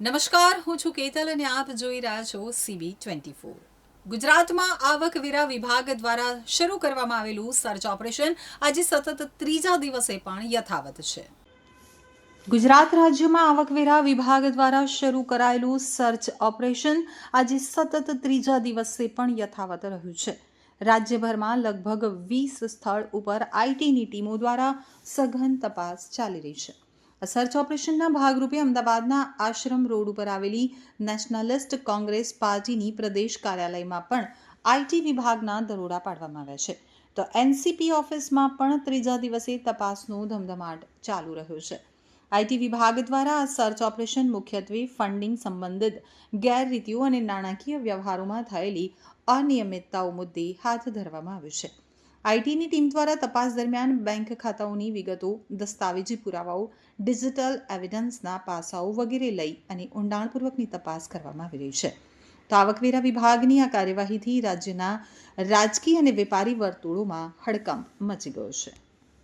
નમસ્કાર, હું છું કેતલ અને આપ જોઈ રહ્યા છો સીબી ટ્વેન્ટી ફોર ગુજરાતમાં આવકવેરા વિભાગ દ્વારા શરૂ કરવામાં આવેલું સર્ચ ઓપરેશન આજે સતત ત્રીજા દિવસે પણ યથાવત છે. ગુજરાત રાજ્યમાં આવકવેરા વિભાગ દ્વારા શરૂ કરાયેલું સર્ચ ઓપરેશન આજે સતત ત્રીજા દિવસે પણ યથાવત રહ્યું છે. રાજ્યભરમાં લગભગ વીસ સ્થળ ઉપર આઈટીની ટીમો દ્વારા સઘન તપાસ ચાલી રહી છે. આ સર્ચ ઓપરેશનના ભાગરૂપે અમદાવાદના આશ્રમ રોડ ઉપર આવેલી નેશનલિસ્ટ કોંગ્રેસ પાર્ટીની પ્રદેશ કાર્યાલયમાં પણ આઈટી વિભાગના દરોડા પાડવામાં આવ્યા છે. તો એનસીપી ઓફિસમાં પણ ત્રીજા દિવસે તપાસનો ધમધમાટ ચાલુ રહ્યો છે. આઈટી વિભાગ દ્વારા આ સર્ચ ઓપરેશન મુખ્યત્વે ફંડિંગ સંબંધિત ગેરરીતિઓ અને નાણાકીય વ્યવહારોમાં થયેલી અનિયમિતતાઓ મુદ્દે હાથ ધરવામાં આવ્યું છે. આઈટીની ટીમ દ્વારા તપાસ દરમિયાન બેંક ખાતાઓની વિગતો, દસ્તાવેજી પુરાવાઓ, ડિજિટલ એવિડન્સના પાસાઓ વગેરે લઈ અને ઊંડાણપૂર્વકની તપાસ કરવામાં આવી રહી છે. તો આવકવેરા વિભાગની આ કાર્યવાહીથી રાજ્યના રાજકીય અને વેપારી વર્તુળોમાં હડકંપ મચી ગયો છે.